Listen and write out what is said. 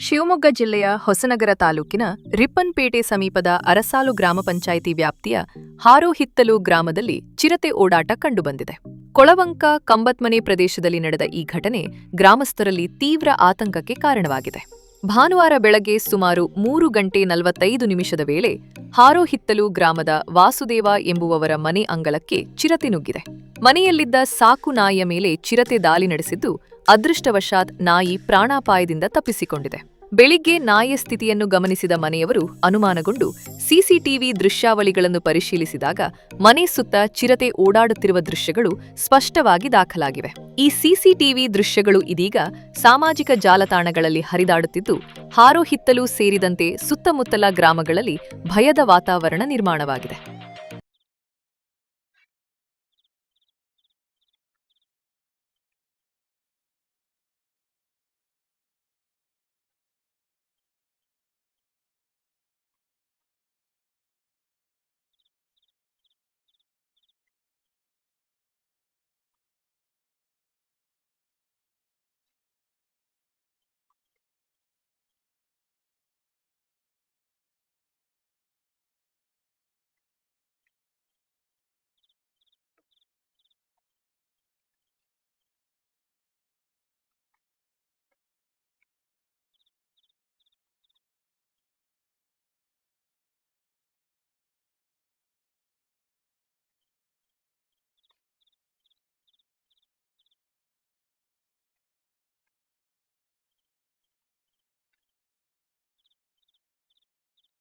ಶಿವಮೊಗ್ಗ ಜಿಲ್ಲೆಯ ಹೊಸನಗರ ತಾಲೂಕಿನ ರಿಪ್ಪನ್ಪೇಟೆ ಸಮೀಪದ ಅರಸಾಲು ಗ್ರಾಮ ಪಂಚಾಯಿತಿ ವ್ಯಾಪ್ತಿಯ ಹಾರೋಹಿತ್ತಲು ಗ್ರಾಮದಲ್ಲಿ ಚಿರತೆ ಓಡಾಟ ಕಂಡುಬಂದಿದೆ. ಕೊಳವಂಕ, ಕಂಬತ್ಮನೆ ಪ್ರದೇಶದಲ್ಲಿ ನಡೆದ ಈ ಘಟನೆ ಗ್ರಾಮಸ್ಥರಲ್ಲಿ ತೀವ್ರ ಆತಂಕಕ್ಕೆ ಕಾರಣವಾಗಿದೆ. ಭಾನುವಾರ ಬೆಳಗ್ಗೆ ಸುಮಾರು ಮೂರು ಗಂಟೆ ನಲವತ್ತೈದು ನಿಮಿಷದ ವೇಳೆ ಹಾರೋಹಿತ್ತಲು ಗ್ರಾಮದ ವಾಸುದೇವ ಎಂಬುವವರ ಮನೆ ಅಂಗಳಕ್ಕೆ ಚಿರತೆ ನುಗ್ಗಿದೆ. ಮನೆಯಲ್ಲಿದ್ದ ಸಾಕು ನಾಯಿಯ ಮೇಲೆ ಚಿರತೆ ದಾಳಿ ನಡೆಸಿದ್ದು ಅದೃಷ್ಟವಶಾತ್ ನಾಯಿ ಪ್ರಾಣಾಪಾಯದಿಂದ ತಪ್ಪಿಸಿಕೊಂಡಿದೆ. ಬೆಳಿಗ್ಗೆ ನಾಯಿಯ ಸ್ಥಿತಿಯನ್ನು ಗಮನಿಸಿದ ಮನೆಯವರು ಅನುಮಾನಗೊಂಡು ಸಿಸಿಟಿವಿ ದೃಶ್ಯಾವಳಿಗಳನ್ನು ಪರಿಶೀಲಿಸಿದಾಗ ಮನೆ ಸುತ್ತ ಚಿರತೆ ಓಡಾಡುತ್ತಿರುವ ದೃಶ್ಯಗಳು ಸ್ಪಷ್ಟವಾಗಿ ದಾಖಲಾಗಿವೆ. ಈ ಸಿಸಿಟಿವಿ ದೃಶ್ಯಗಳು ಇದೀಗ ಸಾಮಾಜಿಕ ಜಾಲತಾಣಗಳಲ್ಲಿ ಹರಿದಾಡುತ್ತಿದ್ದು ಹಾರೋಹಿತ್ತಲು ಸೇರಿದಂತೆ ಸುತ್ತಮುತ್ತಲ ಗ್ರಾಮಗಳಲ್ಲಿ ಭಯದ ವಾತಾವರಣ ನಿರ್ಮಾಣವಾಗಿದೆ.